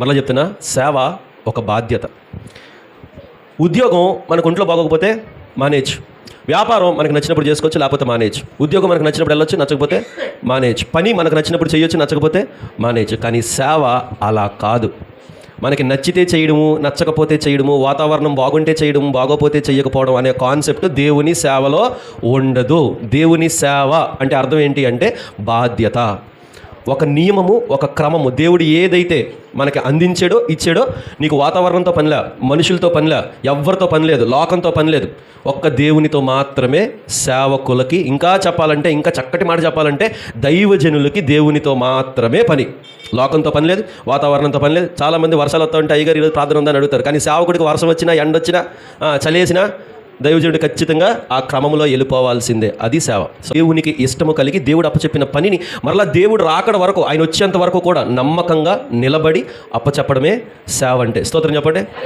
మరలా చెప్తున్నా సేవ ఒక బాధ్యత. ఉద్యోగం మనకు ఒంట్లో బాగోకపోతే మానేజ్ వ్యాపారం మనకు నచ్చినప్పుడు చేసుకోవచ్చు లేకపోతే మానేజ్ ఉద్యోగం మనకు నచ్చినప్పుడు వెళ్ళొచ్చు నచ్చకపోతే మానేజ్ పని మనకు నచ్చినప్పుడు చేయొచ్చు నచ్చకపోతే మానేజ్ కానీ సేవ అలా కాదు. మనకి నచ్చితే చేయడము నచ్చకపోతే చేయడము వాతావరణం బాగుంటే చేయడము బాగోపోతే చేయకపోవడం అనే కాన్సెప్ట్ దేవుని సేవలో ఉండదు. దేవుని సేవ అంటే అర్థం ఏంటి అంటే బాధ్యత. ఒక నియమము ఒక క్రమము. దేవుడు ఏదైతే మనకి అందించాడో ఇచ్చాడో నీకు వాతావరణంతో పనిలే మనుషులతో పనిలే ఎవరితో పని లేదు లోకంతో పని లేదు ఒక్క దేవునితో మాత్రమే సేవకులకి ఇంకా చెప్పాలంటే ఇంకా చక్కటి మాట చెప్పాలంటే దైవజనులకి దేవునితో మాత్రమే పని. లోకంతో పని లేదు వాతావరణంతో పని లేదు చాలామంది వర్షాలు వస్తూ ఉంటే అయ్యగారు ఈరోజు ప్రార్థన ఉందని అడుగుతారు. కానీ సేవకుడికి వర్షం వచ్చినా ఎండ వచ్చినా చలేసినా దైవజనుడు ఖచ్చితంగా ఆ క్రమంలో వెళ్ళిపోవాల్సిందే. అది సేవ. దేవునికి ఇష్టము కలిగి దేవుడు అప్పచెప్పిన పనిని మరలా దేవుడు రాకడ వరకు ఆయన వచ్చేంత వరకు కూడా నమ్మకంగా నిలబడి అప్పచెప్పడమే సేవ అంటే. స్తోత్రం చెప్పండి.